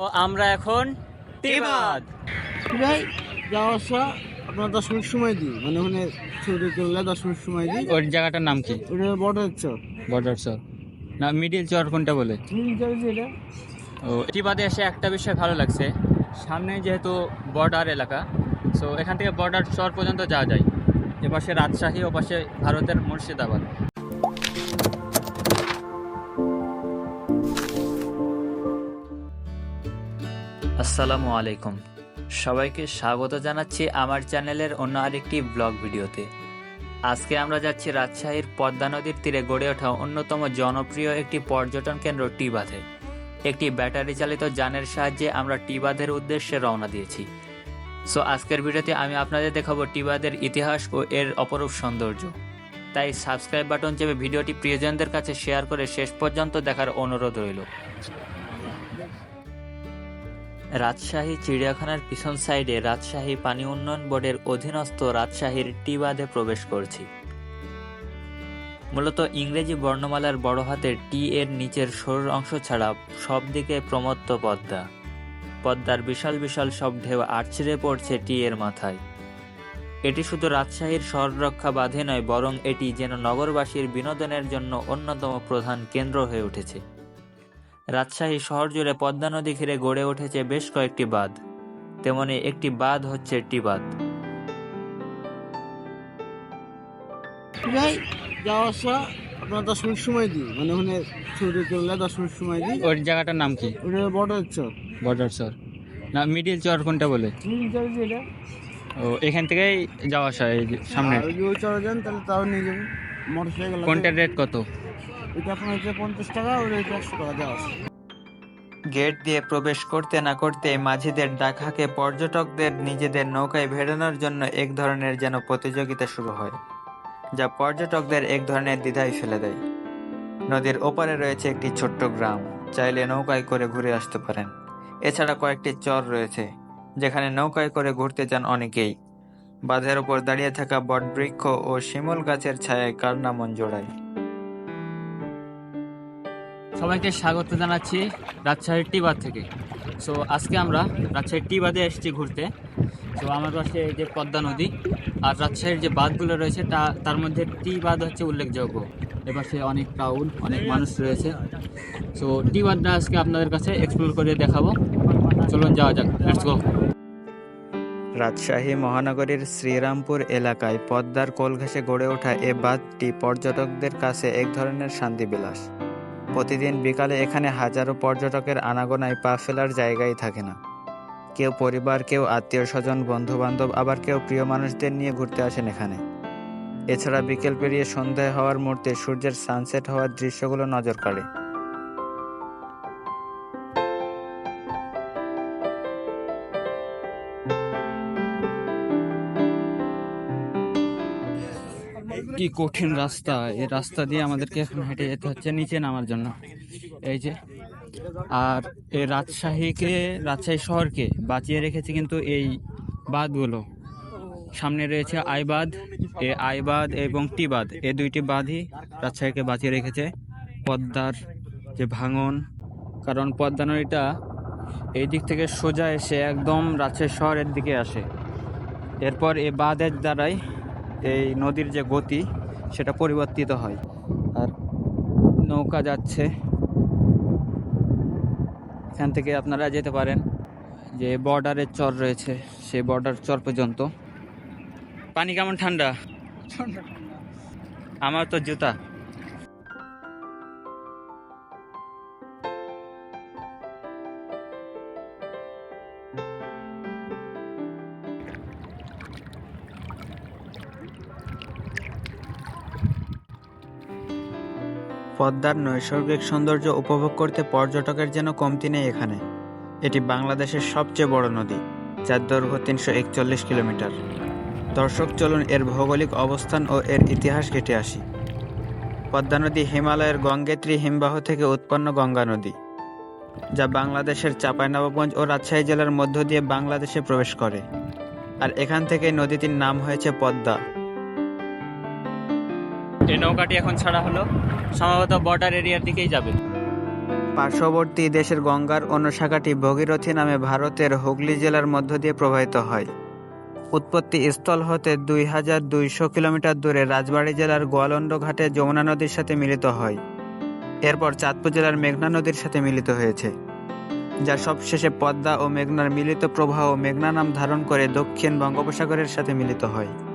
তো আমরা এখন টিবাদ ভাই যাওয়া আসা আপনার দশ মিনিট সময় দিই। মানে ওখানে ছুটি করলে দশ মিনিট সময় দিই। ওর জায়গাটার নাম কি? ওটা বর্ডার চর। বর্ডার চর। না মিডিল চর কোনটা বলে? মিল চার্জ এটা। ও টিবাদে এসে একটা বিষয় ভালো লাগছে। সামনে যেহেতু বর্ডার এলাকা সো এখান থেকে বর্ডার চর পর্যন্ত যাওয়া যায়। এপাশে রাজশাহী ও পাশে ভারতের মুর্শিদাবাদ। আসসালামু আলাইকুম। সবাইকে স্বাগত জানাচ্ছি আমার চ্যানেলের অন্য আরেকটি ব্লগ ভিডিওতে। আজকে আমরা যাচ্ছি রাজশাহীর পদ্মা নদীর তীরে গড়ে ওঠা অন্যতম জনপ্রিয় একটি পর্যটন কেন্দ্র টিবাধে। একটি ব্যাটারি চালিত যানের সাহায্যে আমরা টিবাধের উদ্দেশ্যে রওনা দিয়েছি। সো আজকের ভিডিওতে আমি আপনাদের দেখাবো টিবাদের ইতিহাস ও এর অপরূপ সৌন্দর্য। তাই সাবস্ক্রাইব বাটন চেপে ভিডিওটি প্রিয়জনদের কাছে শেয়ার করে শেষ পর্যন্ত দেখার অনুরোধ রইল। রাজশাহী চিড়িয়াখানার পিছন সাইডে রাজশাহী পানি উন্নয়ন বোর্ডের অধীনস্থ রাজশাহীর টি বাঁধে প্রবেশ করছি। মূলত ইংরেজি বর্ণমালার বড় হাতের টি এর নিচের সরুর অংশ ছাড়া সব দিকে প্রমত্ত পদ্মা। পদ্মার বিশাল বিশাল সব ঢেউ আছড়ে পড়ছে টি এর মাথায়। এটি শুধু রাজশাহীর শহররক্ষা বাঁধে নয়, বরং এটি যেন নগরবাসীর বিনোদনের জন্য অন্যতম প্রধান কেন্দ্র হয়ে উঠেছে। রাজশাহী শহর জুড়ে পদ্মা নদী ঘিরে গড়ে উঠেছে বেশ কয়েকটি বাঁধ। তেমনি একটি বাঁধ হচ্ছে টিবাদ ভাই যাওয়া আসা আপনার দশ মিনিট সময় দিই মানে ওখানে ছুটি করলে দশ মিনিট সময় দিই ওর জায়গাটার নাম কি? ওটা বর্ডার চর। বর্ডার চর। না মিডিল চর কোনটা বলে? ও এখান থেকেই যাওয়া আসা এই যে সামনে আর যদি ওই চরে যান তাহলে তাও নিয়ে যাবেন। কোনটার রেট কত? গেট দিয়ে প্রবেশ করতে না করতে মাঝিদের ডাকাকে পর্যটকদের নিজেদের নৌকায় ভেড়ানোর জন্য এক ধরনের যেন প্রতিযোগিতা শুরু হয়, যা পর্যটকদের এক ধরনের দ্বিধায় ফেলে দেয়। নদীর ওপারে রয়েছে একটি ছোট্ট গ্রাম, চাইলে নৌকায় করে ঘুরে আসতে পারেন। এছাড়া কয়েকটি চর রয়েছে, যেখানে নৌকায় করে ঘুরতে যান অনেকেই। বাঁধের ওপর দাঁড়িয়ে থাকা বটবৃক্ষ ও শিমুল গাছের ছায়ায় কার না জোড়ায়। সবাইকে স্বাগত জানাচ্ছি রাজশাহীর টিবাদ থেকে। সো আজকে আমরা রাজশাহীর টিবাদে এসেছি ঘুরতে। তো আমার পাশে যে পদ্মা নদী আর রাজশাহীর যে বাঁধগুলো রয়েছে, তা, তার মধ্যে টি বাঁধ হচ্ছে উল্লেখযোগ্য। এপাশে অনেক টাউন অনেক মানুষ রয়েছে। সো টি বাঁধটা আজকে আপনাদের কাছে এক্সপ্লোর করে দেখাবো। চলুন যাওয়া যাক লেটস গো রাজশাহী মহানগরীর শ্রীরামপুর এলাকায় পদ্মার কোল ঘেঁষে গড়ে ওঠা এ বাঁধটি পর্যটকদের কাছে এক ধরনের শান্তিবিলাস। প্রতিদিন বিকালে এখানে হাজারো পর্যটকের আনাগোনায় পা ফেলার জায়গাই থাকে না। কেউ পরিবার, কেউ আত্মীয় স্বজন বন্ধু বান্ধব আবার কেউ প্রিয় মানুষদের নিয়ে ঘুরতে আসেন এখানে। এছাড়া বিকেল পেরিয়ে সন্ধ্যায় হওয়ার মুহূর্তে সূর্যের সানসেট হওয়ার দৃশ্যগুলো নজর কাড়ে। কি কঠিন রাস্তা, এই রাস্তা দিয়ে আমাদেরকে এখন হেঁটে যেতে হচ্ছে, নিচে নামার জন্য। এই যে, আর এই রাজশাহীকে, রাজশাহী শহরকে বাঁচিয়ে রেখেছে কিন্তু এই বাঁধগুলো। সামনে রয়েছে আইবাদ এ আইবাদ এবং টিবাদ এই দুইটি বাঁধই রাজশাহীকে বাঁচিয়ে রেখেছে। পদ্মার যে ভাঙন, কারণ পদ্মা নদীটা এই দিক থেকে সোজা এসে একদম রাজশাহী শহরের দিকে আসে। এরপর এ বাঁধের দ্বারাই এই নদীর যে গতি, সেটা পরিবর্তিত হয়। আর নৌকা যাচ্ছে। এখান থেকে আপনারা যেতে পারেন। যে বর্ডারের চর রয়েছে, সেই বর্ডার চর পর্যন্ত। পানি কেমন ঠান্ডা? আমার তো জুতা। পদ্মার নৈসর্গিক সৌন্দর্য উপভোগ করতে পর্যটকের যেন কমতি নেই এখানে। এটি বাংলাদেশের সবচেয়ে বড় নদী, যার দৈর্ঘ্য তিনশো একচল্লিশ কিলোমিটার। দর্শক, চলুন এর ভৌগোলিক অবস্থান ও এর ইতিহাস ঘেটে আসি। পদ্মা নদী হিমালয়ের গঙ্গেত্রী হিমবাহ থেকে উৎপন্ন গঙ্গা নদী, যা বাংলাদেশের চাঁপাইনবাবগঞ্জ ও রাজশাহী জেলার মধ্য দিয়ে বাংলাদেশে প্রবেশ করে। আর এখান থেকে নদীটির নাম হয়েছে পদ্মা। এই নৌকাটি এখন ছাড়া হলো। সম্ভবত বর্ডার এরিয়ার দিকেই যাবে। পার্শ্ববর্তী দেশের গঙ্গার অন্য শাখাটি ভগীরথী নামে ভারতের হুগলি জেলার মধ্য দিয়ে প্রবাহিত হয়। উৎপত্তি স্থল হতে দুই হাজার দুইশো কিলোমিটার দূরে রাজবাড়ী জেলার গোয়ালন্দ ঘাটে যমুনা নদীর সাথে মিলিত হয়। এরপর চাঁদপুর জেলার মেঘনা নদীর সাথে মিলিত হয়েছে। যা সবশেষে পদ্মা ও মেঘনার মিলিত প্রবাহ মেঘনা নাম ধারণ করে দক্ষিণ বঙ্গোপসাগরের সাথে মিলিত হয়।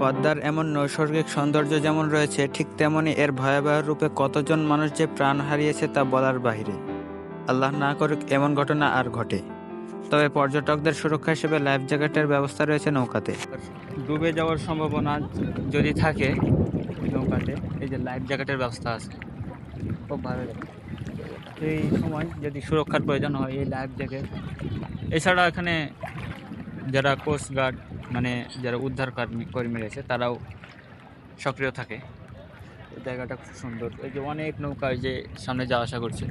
পদ্মার এমন নৈসর্গিক সৌন্দর্য যেমন রয়েছে, ঠিক তেমনি এর ভয়াবহ রূপে কতজন মানুষ যে প্রাণ হারিয়েছে তা বলার বাহিরে। আল্লাহ না করুক এমন ঘটনা আর ঘটে। তবে পর্যটকদের সুরক্ষা হিসেবে লাইফ জ্যাকেটের ব্যবস্থা রয়েছে নৌকাতে। ডুবে যাওয়ার সম্ভাবনা যদি থাকে নৌকাতে, এই যে লাইফ জ্যাকেটের ব্যবস্থা আছে। খুব ভালো এই সময় যদি সুরক্ষার প্রয়োজন হয়, এই লাইফ জ্যাকেট। এছাড়া এখানে যারা কোস্ট গার্ড মানে যারা উদ্ধার কর্মী কর্মী রয়েছে তারাও সক্রিয় থাকে। এই জায়গাটা খুব সুন্দর। এই যে অনেক নৌকা যে সামনে যাওয়া আসা করছে।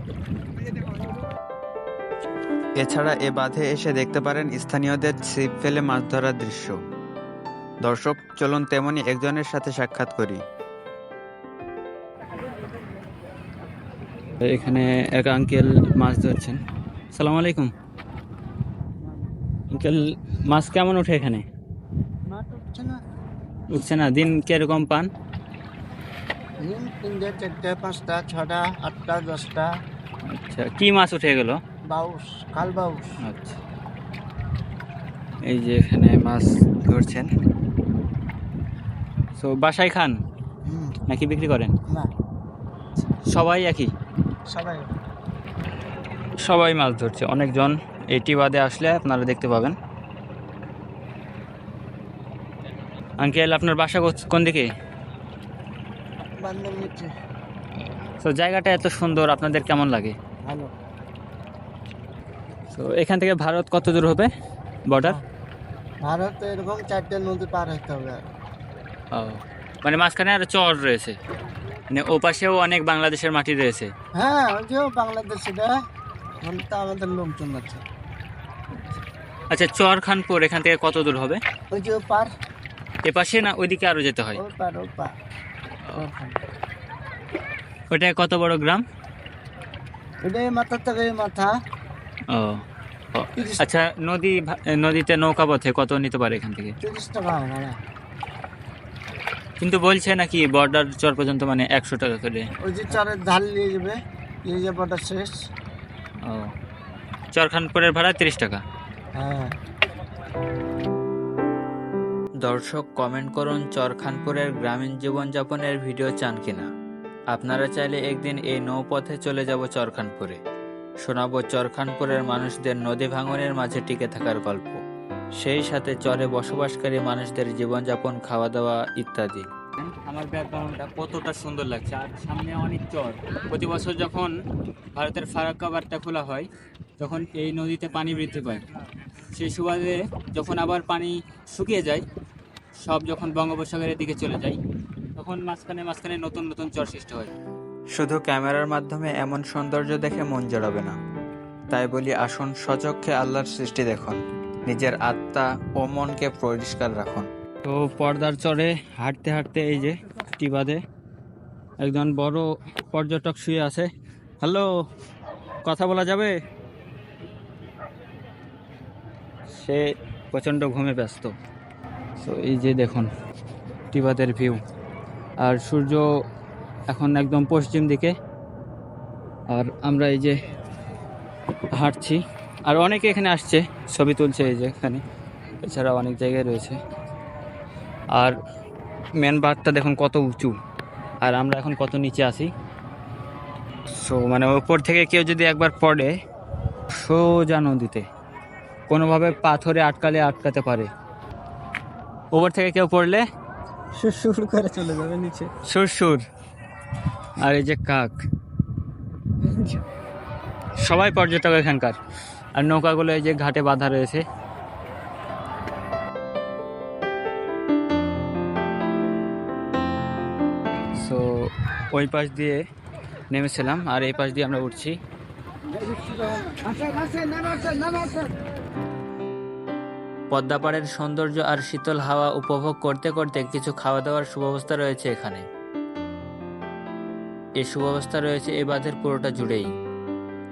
এছাড়া এ বাঁধে এসে দেখতে পারেন স্থানীয়দের ছিপ ফেলে মাছ ধরার দৃশ্য। দর্শক চলুন তেমনি একজনের সাথে সাক্ষাৎ করি। এখানে এক আঙ্কেল মাছ ধরছেন। সালাম আলাইকুম। আঙ্কেল মাছ কেমন ওঠে এখানে? উঠছে না। দিন কীরকম পান? দিন তিনটে চারটে পাঁচটা ছটা আটটা দশটা। আচ্ছা কি মাছ উঠে গেল বাউস কাল বাউস আচ্ছা। এই যে এখানে মাছ ধরছেন। তো বাসায় খান? নাকি বিক্রি করেন? না। সবাই একই? সবাই। সবাই মাছ ধরছে। অনেকজন এটি বাদে আসলে আপনারা দেখতে পাবেন। আঙ্কেল আপনার বাসা কোন দিকে? তো জায়গাটা এত সুন্দর আপনাদের কেমন লাগে? ভালো। তো এখান থেকে ভারত কত দূর হবে? বর্ডার ভারত এরকম চারটে নদী পার হতে হবে আর। ও মানে মাঝখানে আর চর রয়েছে। মানে ও পাশেও অনেক বাংলাদেশের মাটি রয়েছে। হ্যাঁ ওই যে বাংলাদেশে তো আমাদের লোকজন আছে। আচ্ছা চর খানপুর এখান থেকে কত দূর হবে? ওই যে পার এ পাশে না ওইদিকে আরও যেতে হয়? পার কত বড় গ্রাম? ওটাই মাথা থেকে মাথা। ও আচ্ছা নদী নদীতে নৌকা পথে কত নিতে পারে এখান থেকে? কিন্তু বলছে নাকি বর্ডার চর পর্যন্ত মানে একশো টাকা করে। ওই যে চারের ধার নিয়ে যাবে নিয়ে যাবে ওটা শেষ। ও। চরখানপুরের ভাড়া তিরিশ টাকা। দর্শক কমেন্ট করুন চরখানপুরের গ্রামীণ জীবনযাপনের ভিডিও চান কিনা। আপনারা চাইলে একদিন এই নৌপথে চলে যাব চরখানপুরে। শোনাব চরখানপুরের মানুষদের নদী ভাঙনের মাঝে টিকে থাকার গল্প। সেই সাথে চরে বসবাসকারী মানুষদের জীবনযাপন খাওয়া দাওয়া ইত্যাদি। আমার ব্যাকগ্রাউন্ডটা কতটা সুন্দর লাগছে। আর সামনে অনেক চর। প্রতি বছর যখন ভারতের ফারাক্কা বার্তা খোলা হয় তখন এই নদীতে পানি বৃদ্ধি পায়। সেই সুবাদে যখন আবার পানি শুকিয়ে যায় সব যখন বঙ্গোপসাগরের দিকে চলে যায় তখন মাঝখানে মাঝখানে নতুন নতুন চর সৃষ্টি হয়। শুধু ক্যামেরার মাধ্যমে এমন সৌন্দর্য দেখে মন জড়াবে না। তাই বলি আসুন সচক্ষে আল্লাহর সৃষ্টি দেখুন। নিজের আত্মা ও মনকে পরিষ্কার রাখুন। তো পর্দার চরে হাঁটতে হাঁটতে এই যে টিবাদে একজন বড় পর্যটক শুয়ে আছে। হ্যালো কথা বলা যাবে? সে প্রচণ্ড ঘুমে ব্যস্ত। সো এই যে দেখুন, টিবাদের ভিউ আর সূর্য এখন একদম পশ্চিম দিকে। আর আমরা এই যে হাঁটছি। আর অনেকে এখানে আসছে, ছবি তুলছে এই যে এখানে। এছাড়া অনেক জায়গায় রয়েছে। আর মেন বাঁধটা দেখুন কত উঁচু। আর আমরা এখন কত নিচে আছি। সো মানে ওপর থেকে কেউ যদি একবার পড়ে, সোজা নদীতে। কোনোভাবে পাথরে আটকালে আটকাতে পারে। ওপর থেকে কেউ পড়লে? সুর করে চলে যাবে নিচে। সুর সুর আর এই যে কাক। সবাই পর্যটক এখানকার। আর নৌকাগুলো এই যে ঘাটে বাঁধা রয়েছে। সো ওই পাশ দিয়ে নেমেছিলাম আর এই পাশ দিয়ে আমরা উঠছি। পদ্মাপাড়ের সৌন্দর্য আর শীতল হাওয়া উপভোগ করতে করতে কিছু খাওয়া দাওয়ার সুব্যবস্থা রয়েছে এখানে। এই সুব্যবস্থা রয়েছে এ বাঁধের পুরোটা জুড়েই।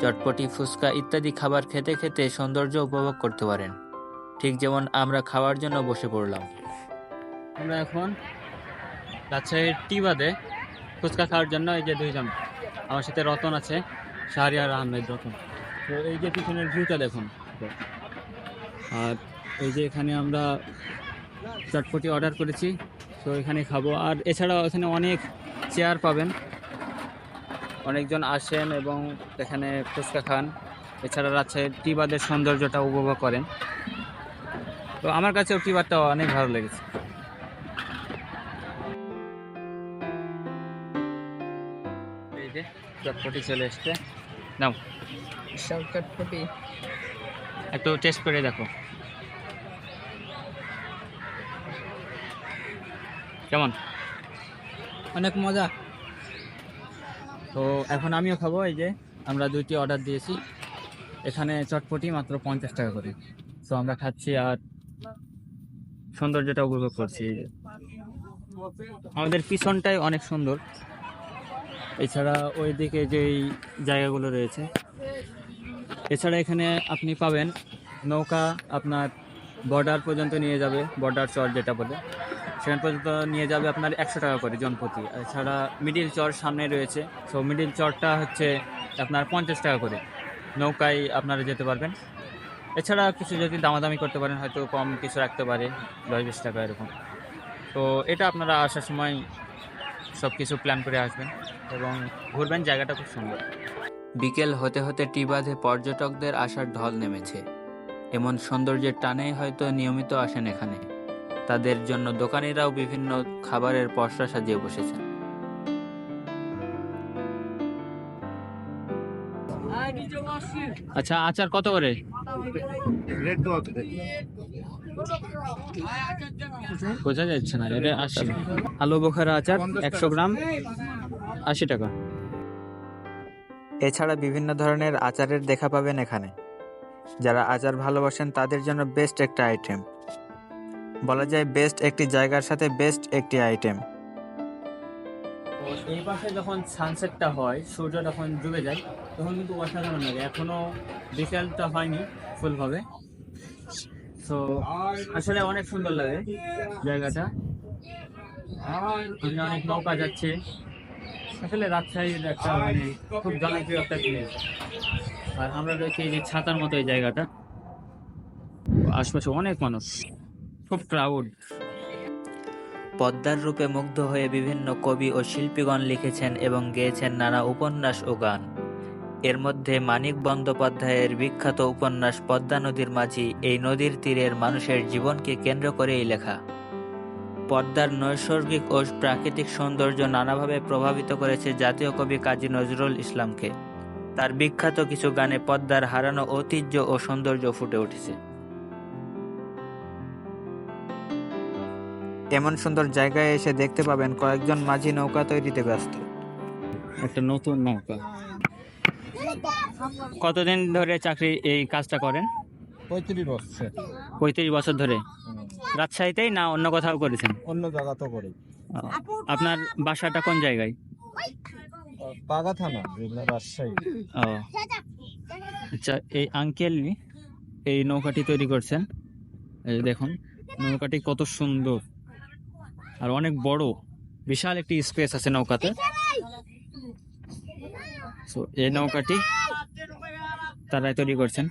চটপটি, ফুচকা ইত্যাদি খাবার খেতে খেতে সৌন্দর্য উপভোগ করতে পারেন। ঠিক যেমন আমরা খাওয়ার জন্য বসে পড়লাম। আমরা এখন রাজশাহীর টি বাদে ফুচকা খাওয়ার জন্য এই যে দুইজন। আমার সাথে রতন আছে, শাহরিয়ার আহমেদ রতন। তো এই যে পিছনের ভিউটা দেখুন। আর এই যে এখানে আমরা চটপটি অর্ডার করেছি তো এখানে খাব। আর এছাড়াও এখানে অনেক চেয়ার পাবেন। অনেকজন আসেন এবং এখানে ফুচকা খান। এছাড়া রাজশাহীর টি বাদের সৌন্দর্যটা উপভোগ করেন। তো আমার কাছেও টি বাদটা অনেক ভালো লেগেছে। এই যে চটপটি চলে এসছে। নাও। চটপটি। একটু টেস্ট করে দেখো। কেমন? অনেক মজা। তো এখন আমিও খাব, এই যে আমরা দুইটি অর্ডার দিয়েছি। এখানে চটপটি মাত্র পঞ্চাশ টাকা করে। তো আমরা খাচ্ছি আর সৌন্দর্যটা উপভোগ করছি। আমাদের পিছনটাই অনেক সুন্দর। এছাড়া ওইদিকে যেই জায়গাগুলো রয়েছে, এছাড়া এখানে আপনি পাবেন নৌকা আপনার বর্ডার পর্যন্ত নিয়ে যাবে বর্ডার চর যেটা বলে। সেখান পর্যন্ত নিয়ে যাবে আপনার একশো টাকা করে জনপ্রতি। এছাড়া মিডিল চর সামনে রয়েছে। সো মিডিল চরটা হচ্ছে আপনার পঞ্চাশ টাকা করে। নৌকায় আপনারা যেতে পারবেন। এছাড়া কিছু যদি দামাদামি করতে পারেন, হয়তো কম কিছু রাখতে পারে, দশ বিশ টাকা এরকম। তো, এটা আপনারা আসার সময় সব কিছু প্ল্যান করে আসবেন এবং ঘুরবেন, জায়গাটা খুব সুন্দর। বিকেল হতে হতে টি বাঁধে পর্যটকদের আসার ঢল নেমেছে। এমন সৌন্দর্যের টানেই হয়তো নিয়মিত আসেন এখানে। তাদের জন্য দোকানিরাও বিভিন্ন খাবারের পসরা সাজিয়ে বসেছেন। আচ্ছা আচার কত করে? বোঝা যাচ্ছে না এটা আশি। আলু বোখারা আচার একশো গ্রাম আশি টাকা। এছাড়া বিভিন্ন ধরনের আচারের দেখা পাবেন এখানে। যারা আচার ভালোবাসেন তাদের জন্য বেস্ট একটা আইটেম বলা যায় বেস্ট একটি জায়গার সাথে বেস্ট একটি আইটেম এই পাশে যখন সানসেটটা হয়, সূর্য যখন ডুবে যায়, তখন কিন্তু অসাধারণ লাগে। এখনও বিকেলটা হয়নি ফুলভাবে তো আসলে অনেক সুন্দর লাগে জায়গাটা। অনেক নৌকা যাচ্ছে। আসলে রাজশাহীর একটা মানে খুব জনপ্রিয় একটা প্লেস আর আমরা রয়েছি এই যে ছাতার মতো এই জায়গাটা। আশপাশে অনেক মানুষ। খুব ক্রাউড পদ্মার রূপে মুগ্ধ হয়ে বিভিন্ন কবি ও শিল্পীগণ লিখেছেন এবং গেয়েছেন নানা উপন্যাস ও গান। এর মধ্যে মানিক বন্দ্যোপাধ্যায়ের বিখ্যাত উপন্যাস পদ্মা নদীর মাঝি, এই নদীর তীরের মানুষের জীবনকে কেন্দ্র করেই লেখা। পদ্মার নৈসর্গিক ও প্রাকৃতিক সৌন্দর্য নানাভাবে প্রভাবিত করেছে জাতীয় কবি কাজী নজরুল ইসলামকে। তার বিখ্যাত কিছু গানে পদ্মার হারানো ঐতিহ্য ও সৌন্দর্য ফুটে উঠেছে। এমন সুন্দর জায়গায় এসে দেখতে পাবেন কয়েকজন মাঝি নৌকা তৈরিতে ব্যস্ত। একটা নতুন নৌকা। কতদিন ধরে চাকরি এই কাজটা করেন? পঁয়ত্রিশ বছর। পঁয়ত্রিশ বছর ধরে। রাজশাহীতেই না অন্য কোথাও করেছেন? অন্য জায়গা তো করি আপনার বাসাটা কোন জায়গায়? পাগা থানা রাজশাহী। ও আচ্ছা এই আঙ্কেল এই নৌকাটি তৈরি করছেন। এই দেখুন নৌকাটি কত সুন্দর। আর অনেক বড় বিশাল একটি স্পেস আছে নৌকাতে। তো এই নৌকাটি তারাই তৈরি করছেন।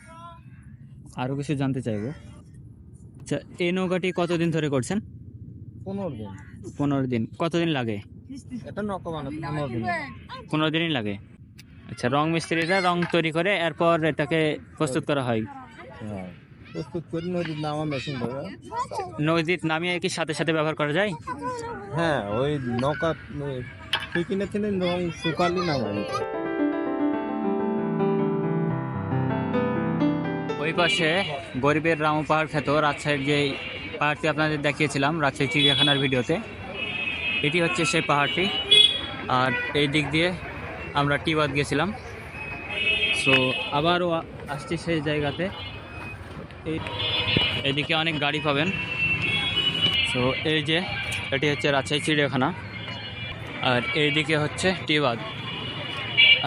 আরও কিছু জানতে চাইব। আচ্ছা এই নৌকাটি কতদিন ধরে করছেন? পনেরো দিন। পনেরো দিন। কতদিন লাগে? পনেরো দিনই লাগে। আচ্ছা রং মিস্ত্রিরা রং তৈরি করে এরপর এটাকে প্রস্তুত করা হয়। হ্যাঁ। প্রস্তুত করি নদীর নামা মেশিন ধরে নদীর নামিয়ে কি সাথে সাথে ব্যবহার করা যায়? হ্যাঁ ওই নৌকা কিনে কিনে শুকালি নামাই ওই পাশে গরিবের রাম পাহাড় খ্যাত রাজশাহীর যে পাহাড়টি আপনাদের দেখিয়েছিলাম রাজশাহী চিড়িয়াখানার ভিডিওতে এটি হচ্ছে সেই পাহাড়টি। আর এই দিক দিয়ে আমরা টিবাদ গেছিলাম। সো আবারও আসছি সেই জায়গাতে। এদিকে অনেক গাড়ি পাবেন। সো এই যে, এটি হচ্ছে রাজশাহী চিড়িয়াখানা। আর এইদিকে হচ্ছে টিবাদ।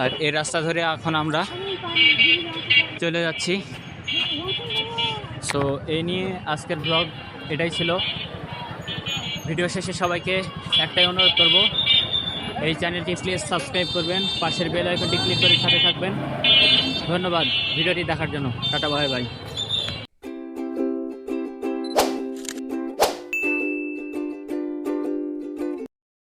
আর এই রাস্তা ধরে এখন আমরা চলে যাচ্ছি। সো এই নিয়ে আজকের ব্লগ এটাই ছিল। ভিডিও শেষে সবাইকে একটাই অনুরোধ করব, এই চ্যানেলটি প্লিজ সাবস্ক্রাইব করবেন, পাশের বেল আইকনটি ক্লিক করে সাথে থাকবেন। ধন্যবাদ ভিডিওটি দেখার জন্য। Tata bye bye